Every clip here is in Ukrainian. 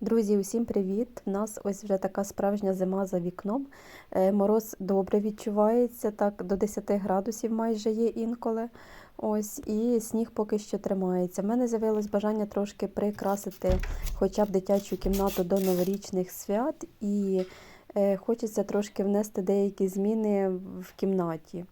Друзі, усім привіт! У нас ось вже така справжня зима за вікном. Е, Мороз добре відчувається, так до 10 градусів майже є інколи. Ось, і сніг поки що тримається. У мене з'явилось бажання трошки прикрасити хоча б дитячу кімнату до новорічних свят, і е, хочеться трошки внести деякі зміни в кімнаті.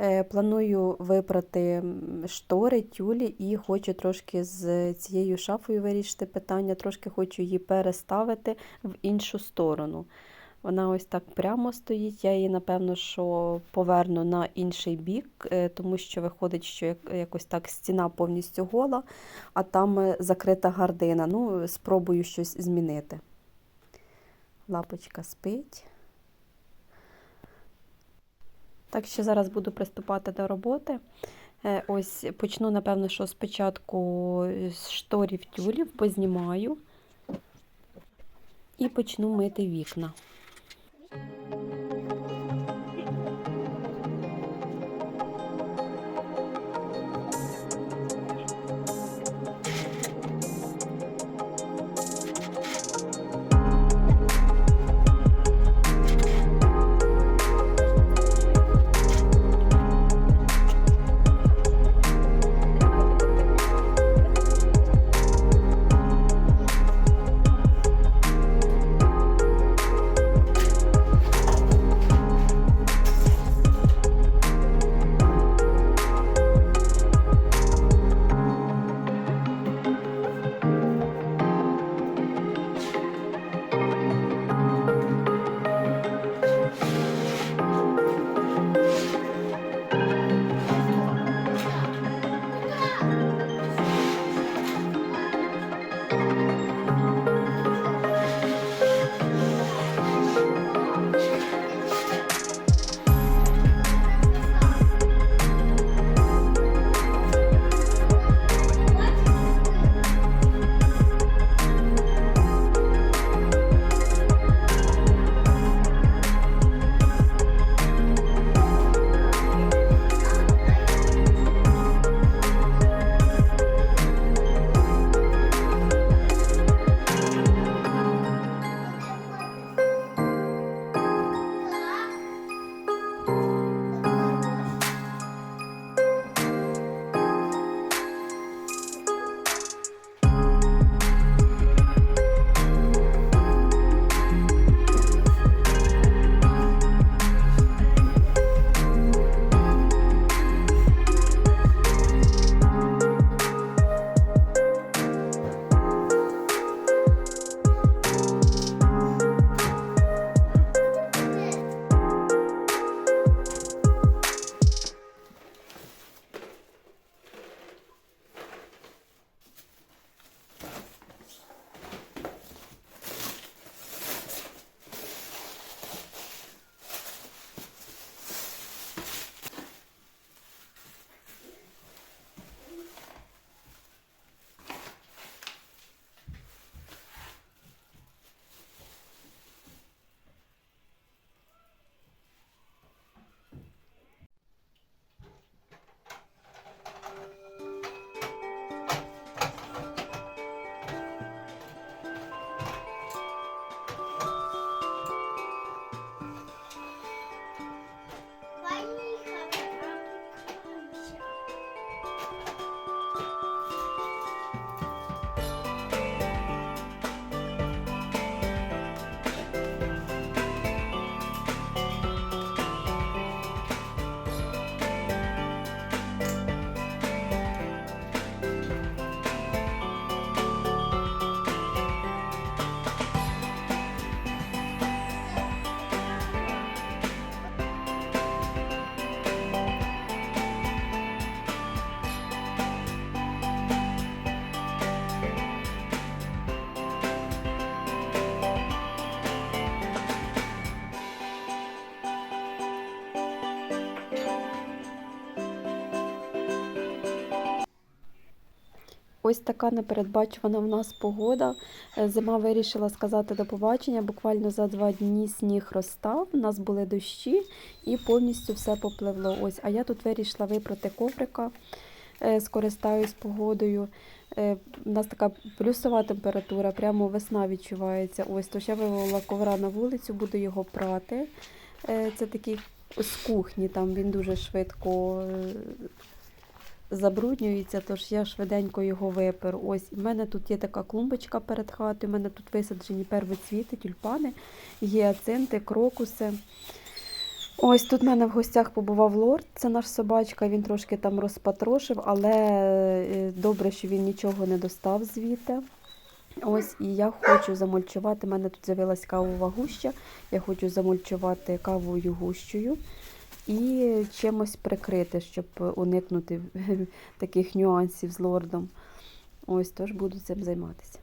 Е, Планую випрати штори, тюлі і хочу трошки з цією шафою вирішити питання, трошки хочу її переставити в іншу сторону. Вона ось так прямо стоїть. Я її, напевно, що поверну на інший бік, е, тому що виходить, що якось так стіна повністю гола, а там е, закрита гардина. Ну, спробую щось змінити. Лапочка спить. Так що зараз буду приступати до роботи. Е, Ось почну, напевно, що спочатку з шторів тюлів, познімаю і почну мити вікна. Ось така непередбачувана в нас погода. Е, Зима вирішила сказати до побачення. Буквально за два дні сніг розстав, у нас були дощі і повністю все попливло. Ось, а я тут вирішила випрати коврика. е, скористаюсь погодою. Е, У нас така плюсова температура, прямо весна відчувається. Ось, то я вивела ковра на вулицю, буду його прати. Е, Це такий з кухні, там він дуже швидко е, забруднюється, тож я швиденько його випер. Ось, в мене тут є така клумбочка перед хатою, у мене тут висаджені первоцвіти, тюльпани, гіацинти, крокуси. Ось тут в мене в гостях побував лорд, це наш собачка, він трошки там розпатрошив, але е, добре, що він нічого не достав звідти. Ось, і я хочу замульчувати. У мене тут з'явилась кавова гуща. Я хочу замульчувати кавовою гущею і чимось прикрити, щоб уникнути таких нюансів з лордом. Ось, тож буду цим займатися.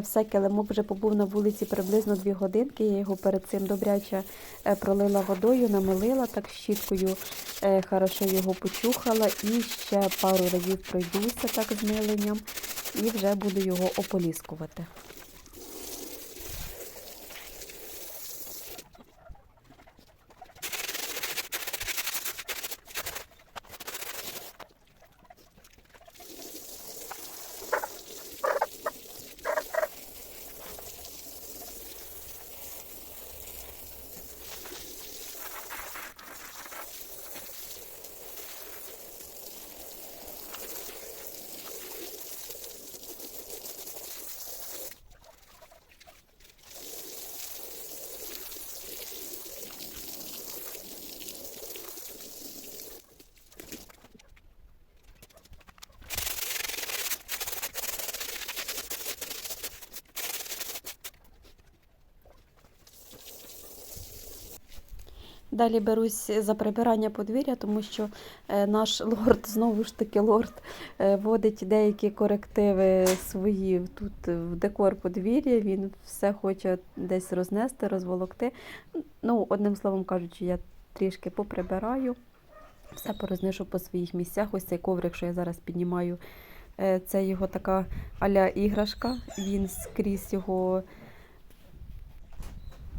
Все, килимок вже побув на вулиці приблизно 2 годинки. Я його перед цим добряче е, пролила водою, намилила так щіткою, е, хорошо його почухала і ще пару разів пройдуся так з миленням і вже буду його ополіскувати. Далі берусь за прибирання подвір'я, тому що е, наш лорд, знову ж таки, лорд е, вводить деякі корективи свої тут в декор подвір'я. Він все хоче десь рознести, розволокти. Ну, одним словом кажучи, я трішки поприбираю, все порознишу по своїх місцях. Ось цей коврик, що я зараз піднімаю, е, це його така аля іграшка. Він скрізь його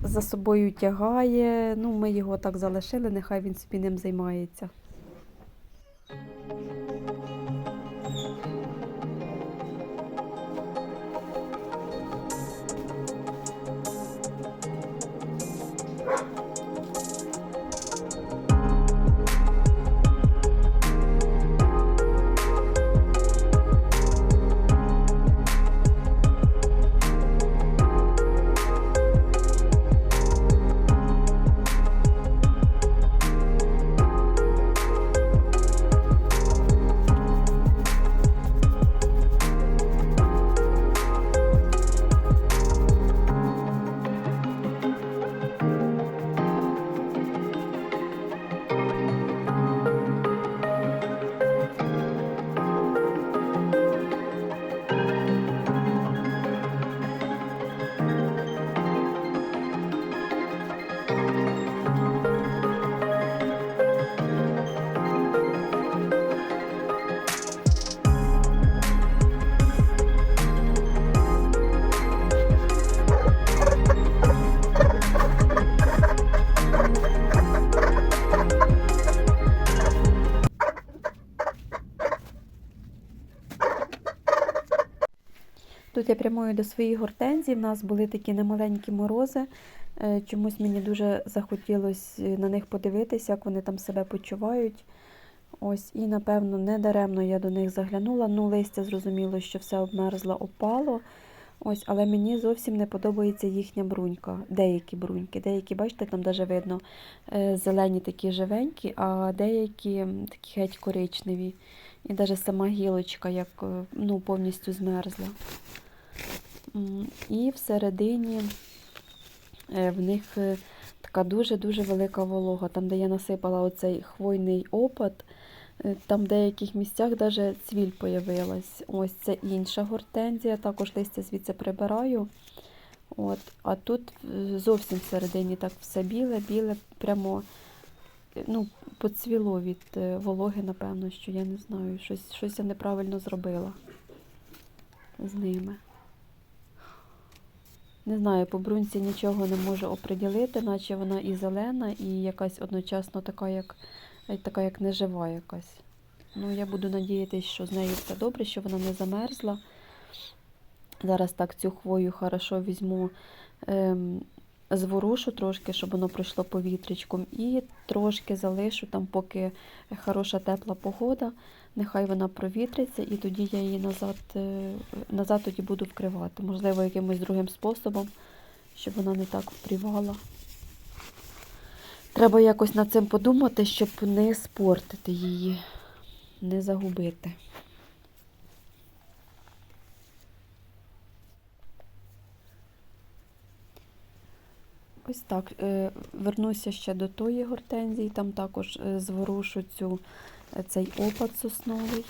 за собою тягає. Ну, ми його так залишили, нехай він собі ним займається. Прямую до своїх гортензій. В нас були такі немаленькі морози. Е, Чомусь мені дуже захотілося на них подивитися, як вони там себе почувають. Ось, і, напевно, не даремно я до них заглянула. Ну, листя зрозуміло, що все обмерзло, опало. Ось, але мені зовсім не подобається їхня брунька. Деякі бруньки. Деякі, бачите, там навіть видно е, зелені такі живенькі, а деякі такі геть коричневі. І навіть сама гілочка як е, ну, повністю змерзла. І всередині е, в них е, така дуже-дуже велика волога. Там, де я насипала оцей хвойний опад, Е, Там в деяких місцях навіть цвіль появилась. Ось це інша гортензія, також листя звідси прибираю. От, а тут зовсім всередині так все біле, біле, прямо ну, поцвіло від вологи, напевно, що я не знаю, щось, щось я неправильно зробила з ними. Не знаю, по брунці нічого не можу оприділити, наче вона і зелена, і якась одночасно така, як, е, така, як нежива якась. Ну, я буду надіятися, що з нею все добре, що вона не замерзла. Зараз так цю хвою хорошо візьму, ем, зворушу трошки, щоб воно пройшло повітрячком, і трошки залишу там, поки хороша тепла погода. Нехай вона провітриться, і тоді я її назад, е, назад тоді буду вкривати. Можливо, якимось другим способом, щоб вона не так впрівала. Треба якось над цим подумати, щоб не спортити її, не загубити. Ось так. е, Вернуся ще до тої гортензії, там також е, зворушу цю, цей опад сосновий.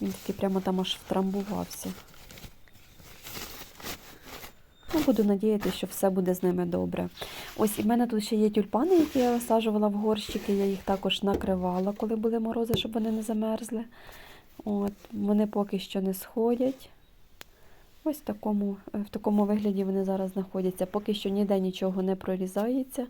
Він такий прямо там аж втрамбувався. Ну, буду надіятися, що все буде з ними добре. Ось і в мене тут ще є тюльпани, які я висаджувала в горщики. Я їх також накривала, коли були морози, щоб вони не замерзли. От, вони поки що не сходять. Ось в такому, в такому вигляді вони зараз знаходяться. Поки що ніде нічого не прорізається.